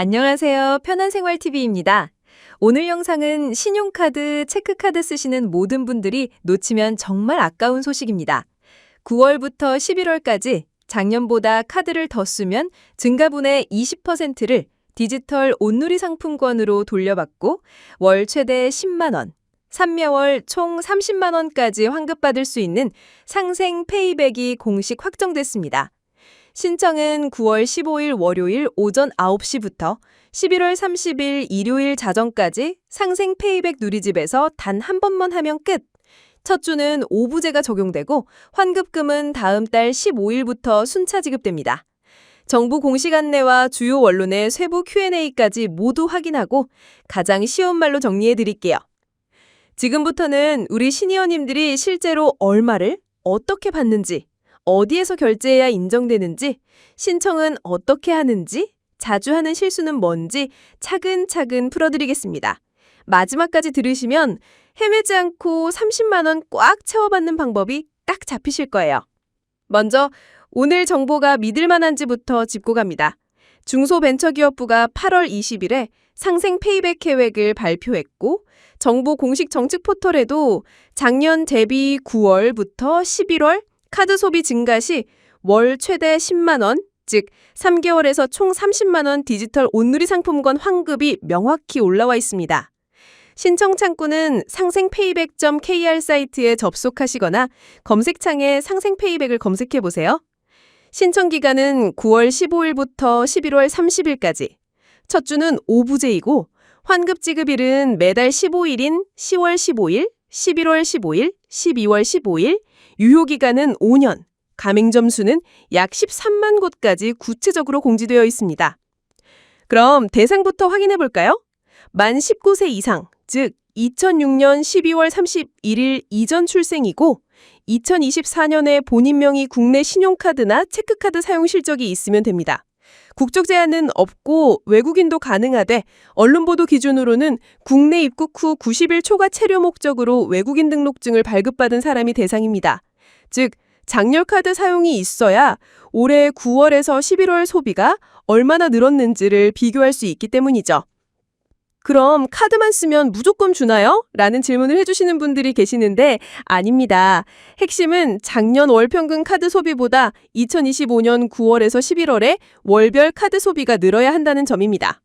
안녕하세요. 편한생활TV입니다. 오늘 영상은 신용카드, 체크카드 쓰시는 모든 분들이 놓치면 정말 아까운 소식입니다. 9월부터 11월까지 작년보다 카드를 더 쓰면 증가분의 20%를 디지털 온누리 상품권으로 돌려받고 월 최대 10만 원, 3매월 총 30만 원까지 환급받을 수 있는 상생 페이백이 공식 확정됐습니다. 신청은 9월 15일 월요일 오전 9시부터 11월 30일 일요일 자정까지 상생 페이백 누리집에서 단 한 번만 하면 끝. 첫 주는 오부제가 적용되고 환급금은 다음 달 15일부터 순차 지급됩니다. 정부 공식 안내와 주요 원론의 세부 Q&A까지 모두 확인하고 가장 쉬운 말로 정리해 드릴게요. 지금부터는 우리 시니어님들이 실제로 얼마를 어떻게 받는지, 어디에서 결제해야 인정되는지, 신청은 어떻게 하는지, 자주 하는 실수는 뭔지 차근차근 풀어드리겠습니다. 마지막까지 들으시면 헤매지 않고 30만 원 꽉 채워받는 방법이 딱 잡히실 거예요. 먼저 오늘 정보가 믿을 만한지부터 짚고 갑니다. 중소벤처기업부가 8월 20일에 상생 페이백 계획을 발표했고 정부 공식 정책 포털에도 작년 대비 9월부터 11월 카드 소비 증가 시 월 최대 10만 원, 즉 3개월에서 총 30만 원 디지털 온누리 상품권 환급이 명확히 올라와 있습니다. 신청 창구는 상생페이백.kr 사이트에 접속하시거나 검색창에 상생페이백을 검색해 보세요. 신청 기간은 9월 15일부터 11월 30일까지. 첫 주는 오부제이고 환급 지급일은 매달 15일인 10월 15일, 11월 15일, 12월 15일, 유효 기간은 5년, 가맹점 수는 약 13만 곳까지 구체적으로 공지되어 있습니다. 그럼 대상부터 확인해 볼까요? 만 19세 이상, 즉 2006년 12월 31일 이전 출생이고 2024년에 본인 명의 국내 신용카드나 체크카드 사용 실적이 있으면 됩니다. 국적 제한은 없고 외국인도 가능하되 언론 보도 기준으로는 국내 입국 후 90일 초과 체류 목적으로 외국인 등록증을 발급받은 사람이 대상입니다. 즉 장렬카드 사용이 있어야 올해 9월에서 11월 소비가 얼마나 늘었는지를 비교할 수 있기 때문이죠. 그럼 카드만 쓰면 무조건 주나요? 라는 질문을 해주시는 분들이 계시는데 아닙니다. 핵심은 작년 월 평균 카드 소비보다 2025년 9월에서 11월에 월별 카드 소비가 늘어야 한다는 점입니다.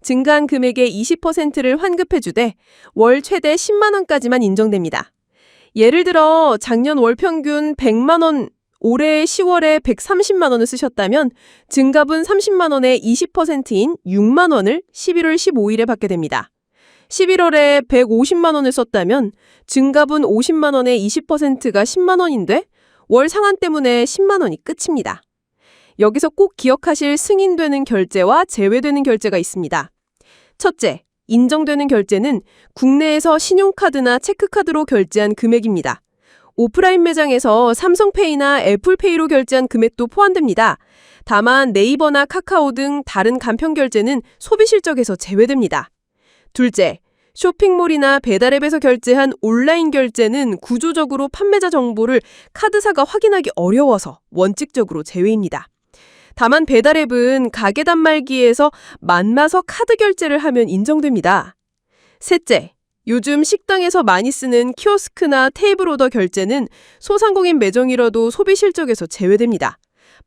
증가한 금액의 20%를 환급해주되 월 최대 10만 원까지만 인정됩니다. 예를 들어 작년 월 평균 100만 원 올해 10월에 130만 원을 쓰셨다면 증갑은 30만 원의 20%인 6만 원을 11월 15일에 받게 됩니다. 11월에 150만 원을 썼다면 증갑은 50만 원의 20%가 10만 원인데 월 상한 때문에 10만 원이 끝입니다. 여기서 꼭 기억하실 승인되는 결제와 제외되는 결제가 있습니다. 첫째, 인정되는 결제는 국내에서 신용카드나 체크카드로 결제한 금액입니다. 오프라인 매장에서 삼성페이나 애플페이로 결제한 금액도 포함됩니다. 다만 네이버나 카카오 등 다른 간편 결제는 소비 실적에서 제외됩니다. 둘째, 쇼핑몰이나 배달앱에서 결제한 온라인 결제는 구조적으로 판매자 정보를 카드사가 확인하기 어려워서 원칙적으로 제외입니다. 다만 배달앱은 가게 단말기에서 만나서 카드 결제를 하면 인정됩니다. 셋째, 요즘 식당에서 많이 쓰는 키오스크나 테이블 오더 결제는 소상공인 매장이라도 소비 실적에서 제외됩니다.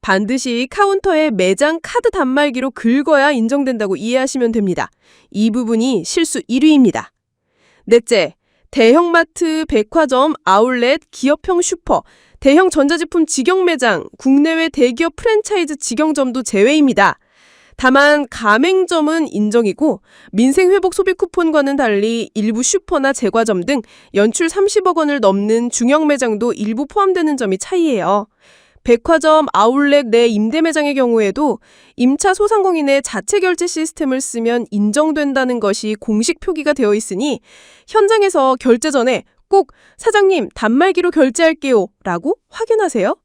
반드시 카운터에 매장 카드 단말기로 긁어야 인정된다고 이해하시면 됩니다. 이 부분이 실수 1위입니다. 넷째, 대형마트, 백화점, 아울렛, 기업형 슈퍼, 대형 전자제품 직영 매장, 국내외 대기업 프랜차이즈 직영점도 제외입니다. 다만 가맹점은 인정이고 민생회복 소비 쿠폰과는 달리 일부 슈퍼나 제과점 등 연출 30억 원을 넘는 중형 매장도 일부 포함되는 점이 차이예요. 백화점, 아울렛 내 임대 매장의 경우에도 임차 소상공인의 자체 결제 시스템을 쓰면 인정된다는 것이 공식 표기가 되어 있으니 현장에서 결제 전에 꼭 사장님 단말기로 결제할게요 라고 확인하세요.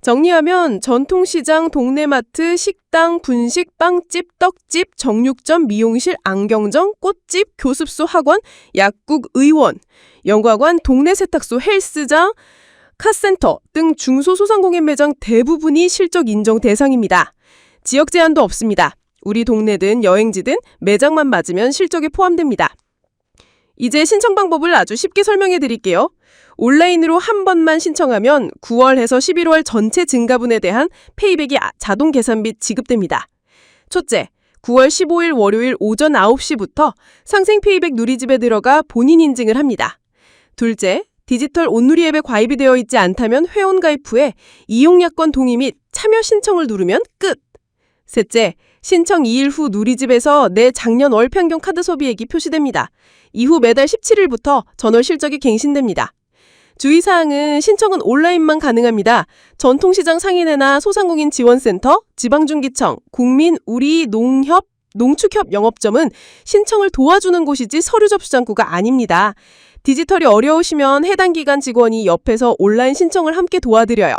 정리하면 전통시장, 동네마트, 식당, 분식, 빵집, 떡집, 정육점, 미용실, 안경점, 꽃집, 교습소, 학원, 약국, 의원, 영과관, 동네 세탁소, 헬스장, 카센터 등 중소소상공인 매장 대부분이 실적 인정 대상입니다. 지역 제한도 없습니다. 우리 동네든 여행지든 매장만 맞으면 실적에 포함됩니다. 이제 신청 방법을 아주 쉽게 설명해 드릴게요. 온라인으로 한 번만 신청하면 9월에서 11월 전체 증가분에 대한 페이백이 아- 자동 계산 및 지급됩니다. 첫째, 9월 15일 월요일 오전 9시부터 상생 페이백 누리집에 들어가 본인 인증을 합니다. 둘째, 디지털 온누리 앱에 가입이 되어 있지 않다면 회원 가입 후에 이용 약관 동의 및 참여 신청을 누르면 끝. 셋째, 신청 2일 후 누리집에서 내 작년 월 평균 카드 소비액이 표시됩니다. 이후 매달 17일부터 전월 실적이 갱신됩니다. 주의사항은 신청은 온라인만 가능합니다. 전통시장 상인회나 소상공인 지원센터, 지방중기청, 국민, 우리, 농협, 농축협 영업점은 신청을 도와주는 곳이지 서류 접수 장구가 아닙니다. 디지털이 어려우시면 해당 기관 직원이 옆에서 온라인 신청을 함께 도와드려요.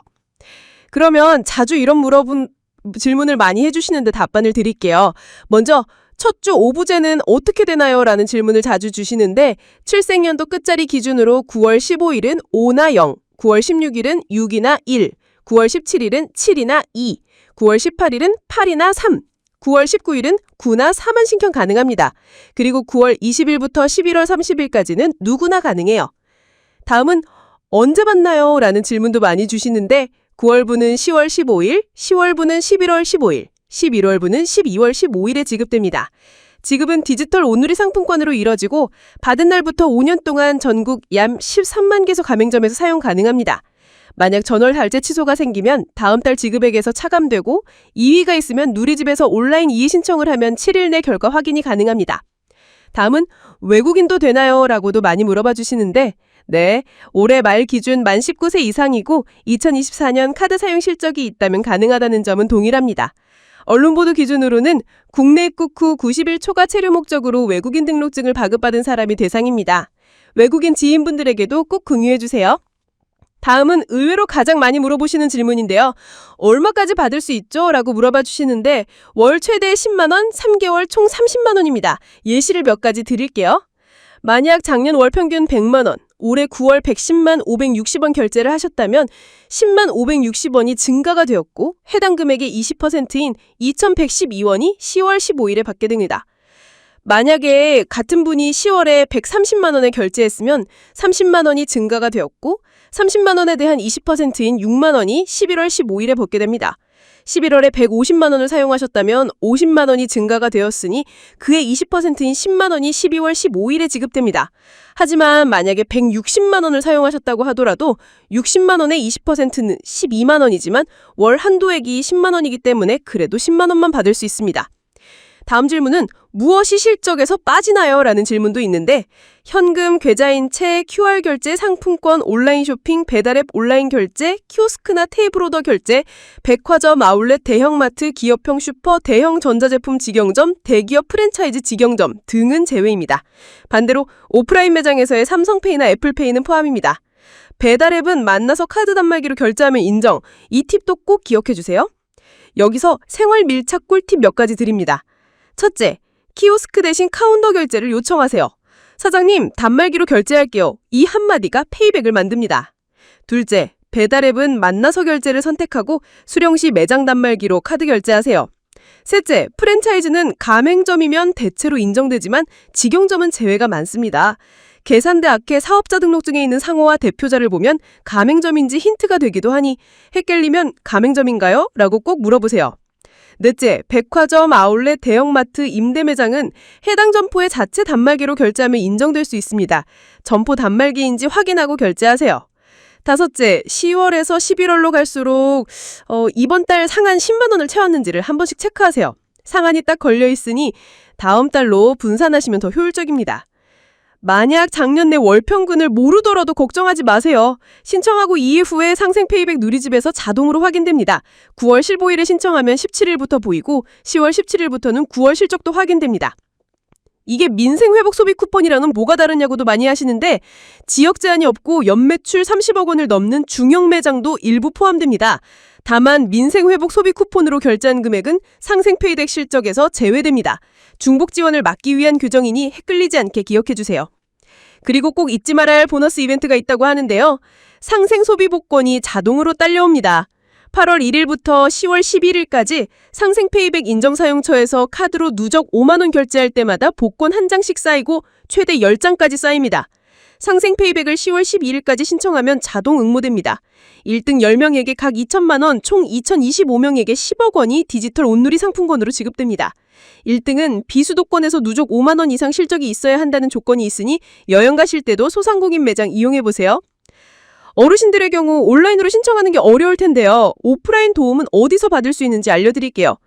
그러면 자주 이런 물어본 질문을 많이 해주시는데 답변을 드릴게요. 먼저 첫 주 오부제는 어떻게 되나요? 라는 질문을 자주 주시는데 출생연도 끝자리 기준으로 9월 15일은 5나 0, 9월 16일은 6이나 1, 9월 17일은 7이나 2, 9월 18일은 8이나 3, 9월 19일은 9나 4만 신청 가능합니다. 그리고 9월 20일부터 11월 30일까지는 누구나 가능해요. 다음은 언제 만나요? 라는 질문도 많이 주시는데 9월분은 10월 15일, 10월분은 11월 15일, 11월분은 12월 15일에 지급됩니다. 지급은 디지털 온누리 상품권으로 이뤄지고 받은 날부터 5년 동안 전국 약 13만 개소 가맹점에서 사용 가능합니다. 만약 전월 달제 취소가 생기면 다음 달 지급액에서 차감되고 이의가 있으면 누리집에서 온라인 이의 신청을 하면 7일 내 결과 확인이 가능합니다. 다음은 외국인도 되나요? 라고도 많이 물어봐 주시는데 네, 올해 말 기준 만 19세 이상이고 2024년 카드 사용 실적이 있다면 가능하다는 점은 동일합니다. 언론 보도 기준으로는 국내 입국 후 90일 초과 체류 목적으로 외국인 등록증을 발급받은 사람이 대상입니다. 외국인 지인분들에게도 꼭 공유해 주세요. 다음은 의외로 가장 많이 물어보시는 질문인데요. 얼마까지 받을 수 있죠? 라고 물어봐 주시는데 월 최대 10만 원, 3개월 총 30만 원입니다. 예시를 몇 가지 드릴게요. 만약 작년 월 평균 100만 원, 올해 9월 110만 560원 결제를 하셨다면 10만 560원이 증가가 되었고 해당 금액의 20%인 2112원이 10월 15일에 받게 됩니다. 만약에 같은 분이 10월에 130만 원을 결제했으면 30만 원이 증가가 되었고 30만 원에 대한 20%인 6만 원이 11월 15일에 받게 됩니다. 11월에 150만 원을 사용하셨다면 50만 원이 증가가 되었으니 그의 20%인 10만 원이 12월 15일에 지급됩니다. 하지만 만약에 160만 원을 사용하셨다고 하더라도 60만 원의 20%는 12만 원이지만 월 한도액이 10만 원이기 때문에 그래도 10만 원만 받을 수 있습니다. 다음 질문은 무엇이 실적에서 빠지나요? 라는 질문도 있는데 현금, 계좌인체, QR 결제, 상품권, 온라인 쇼핑, 배달앱 온라인 결제, 키오스크나 테이블 오더 결제, 백화점, 아울렛, 대형마트, 기업형 슈퍼, 대형 전자제품 직영점, 대기업 프랜차이즈 직영점 등은 제외입니다. 반대로 오프라인 매장에서의 삼성페이나 애플페이는 포함입니다. 배달앱은 만나서 카드 단말기로 결제하면 인정. 이 팁도 꼭 기억해 주세요. 여기서 생활 밀착 꿀팁 몇 가지 드립니다. 첫째, 키오스크 대신 카운터 결제를 요청하세요. 사장님, 단말기로 결제할게요. 이 한마디가 페이백을 만듭니다. 둘째, 배달앱은 만나서 결제를 선택하고 수령 시 매장 단말기로 카드 결제하세요. 셋째, 프랜차이즈는 가맹점이면 대체로 인정되지만 직영점은 제외가 많습니다. 계산대 앞에 사업자 등록증에 있는 상호와 대표자를 보면 가맹점인지 힌트가 되기도 하니 헷갈리면 가맹점인가요? 라고 꼭 물어보세요. 넷째, 백화점, 아울렛, 대형마트, 임대 매장은 해당 점포의 자체 단말기로 결제하면 인정될 수 있습니다. 점포 단말기인지 확인하고 결제하세요. 다섯째, 10월에서 11월로 갈수록 어, 이번 달 상한 10만 원을 채웠는지를 한 번씩 체크하세요. 상한이 딱 걸려 있으니 다음 달로 분산하시면 더 효율적입니다. 만약 작년 내 월평균을 모르더라도 걱정하지 마세요. 신청하고 2일 후에 상생 페이백 누리집에서 자동으로 확인됩니다. 9월 15일에 신청하면 17일부터 보이고 10월 17일부터는 9월 실적도 확인됩니다. 이게 민생회복 소비 쿠폰이랑은 뭐가 다르냐고도 많이 하시는데 지역 제한이 없고 연매출 30억 원을 넘는 중형 매장도 일부 포함됩니다. 다만 민생회복 소비 쿠폰으로 결제한 금액은 상생 페이백 실적에서 제외됩니다. 중복 지원을 막기 위한 규정이니 헷갈리지 않게 기억해 주세요. 그리고 꼭 잊지 말아야 할 보너스 이벤트가 있다고 하는데요. 상생 소비 복권이 자동으로 딸려옵니다. 8월 1일부터 10월 11일까지 상생페이백 인정사용처에서 카드로 누적 5만 원 결제할 때마다 복권 한 장씩 쌓이고 최대 10장까지 쌓입니다. 상생페이백을 10월 12일까지 신청하면 자동 응모됩니다. 1등 10명에게 각 2천만 원, 총 2,025명에게 10억 원이 디지털 온누리 상품권으로 지급됩니다. 1등은 비수도권에서 누적 5만 원 이상 실적이 있어야 한다는 조건이 있으니 여행 가실 때도 소상공인 매장 이용해 보세요. 어르신들의 경우 온라인으로 신청하는 게 어려울 텐데요. 오프라인 도움은 어디서 받을 수 있는지 알려드릴게요.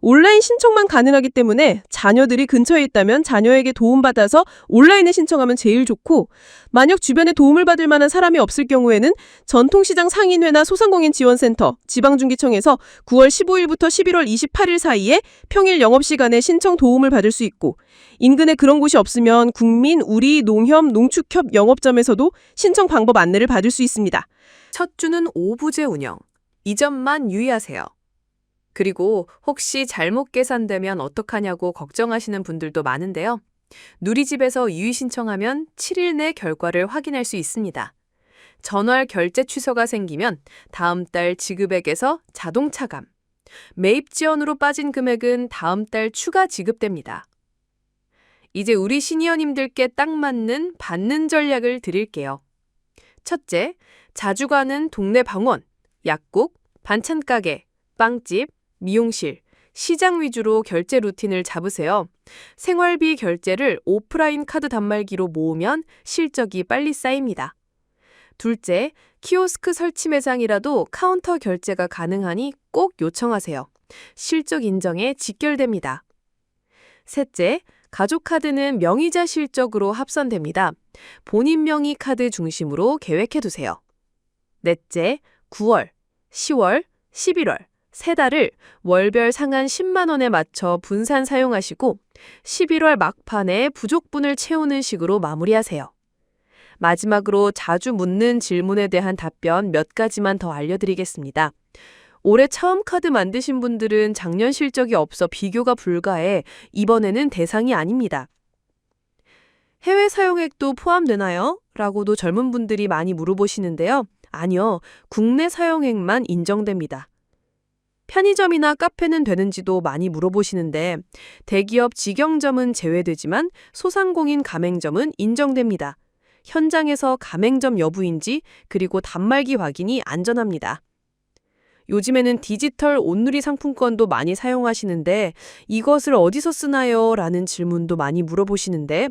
온라인 신청만 가능하기 때문에 자녀들이 근처에 있다면 자녀에게 도움받아서 온라인에 신청하면 제일 좋고 만약 주변에 도움을 받을 만한 사람이 없을 경우에는 전통시장 상인회나 소상공인 지원센터, 지방중기청에서 9월 15일부터 11월 28일 사이에 평일 영업시간에 신청 도움을 받을 수 있고 인근에 그런 곳이 없으면 국민, 우리, 농협, 농축협 영업점에서도 신청 방법 안내를 받을 수 있습니다. 첫 주는 오부제 운영. 이 점만 유의하세요. 그리고 혹시 잘못 계산되면 어떡하냐고 걱정하시는 분들도 많은데요. 누리집에서 유의 신청하면 7일 내 결과를 확인할 수 있습니다. 전월 결제 취소가 생기면 다음 달 지급액에서 자동 차감. 매입 지원으로 빠진 금액은 다음 달 추가 지급됩니다. 이제 우리 시니어님들께 딱 맞는 받는 전략을 드릴게요. 첫째, 자주 가는 동네 방원, 약국, 반찬 가게, 빵집, 미용실, 시장 위주로 결제 루틴을 잡으세요. 생활비 결제를 오프라인 카드 단말기로 모으면 실적이 빨리 쌓입니다. 둘째, 키오스크 설치 매장이라도 카운터 결제가 가능하니 꼭 요청하세요. 실적 인정에 직결됩니다. 셋째, 가족 카드는 명의자 실적으로 합산됩니다. 본인 명의 카드 중심으로 계획해 두세요. 넷째, 9월, 10월, 11월 세 달을 월별 상한 10만 원에 맞춰 분산 사용하시고 11월 막판에 부족분을 채우는 식으로 마무리하세요. 마지막으로 자주 묻는 질문에 대한 답변 몇 가지만 더 알려드리겠습니다. 올해 처음 카드 만드신 분들은 작년 실적이 없어 비교가 불가해 이번에는 대상이 아닙니다. 해외 사용액도 포함되나요? 라고도 젊은 분들이 많이 물어보시는데요. 아니요, 국내 사용액만 인정됩니다. 편의점이나 카페는 되는지도 많이 물어보시는데 대기업 직영점은 제외되지만 소상공인 가맹점은 인정됩니다. 현장에서 가맹점 여부인지 그리고 단말기 확인이 안전합니다. 요즘에는 디지털 온누리 상품권도 많이 사용하시는데 이것을 어디서 쓰나요? 라는 질문도 많이 물어보시는데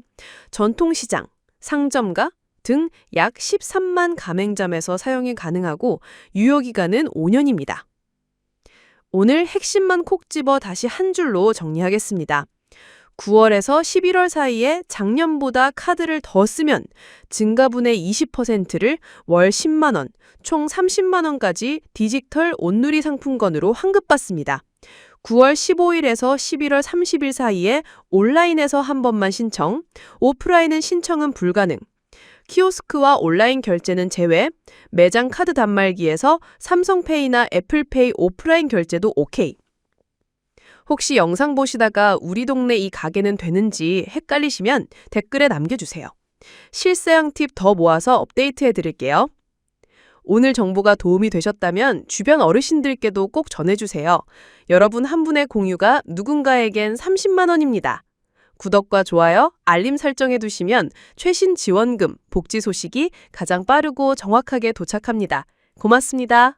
전통시장, 상점가 등 약 13만 가맹점에서 사용이 가능하고 유효기간은 5년입니다. 오늘 핵심만 콕 집어 다시 한 줄로 정리하겠습니다. 9월에서 11월 사이에 작년보다 카드를 더 쓰면 증가분의 20%를 월 10만 원, 총 30만 원까지 디지털 온누리 상품권으로 환급받습니다. 9월 15일에서 11월 30일 사이에 온라인에서 한 번만 신청, 오프라인은 신청은 불가능. 키오스크와 온라인 결제는 제외, 매장 카드 단말기에서 삼성페이나 애플페이 오프라인 결제도 오케이. 혹시 영상 보시다가 우리 동네 이 가게는 되는지 헷갈리시면 댓글에 남겨주세요. 실사용 팁더 모아서 업데이트해 드릴게요. 오늘 정보가 도움이 되셨다면 주변 어르신들께도 꼭 전해주세요. 여러분 한 분의 공유가 누군가에겐 30만 원입니다. 구독과 좋아요, 알림 설정해 두시면 최신 지원금, 복지 소식이 가장 빠르고 정확하게 도착합니다. 고맙습니다.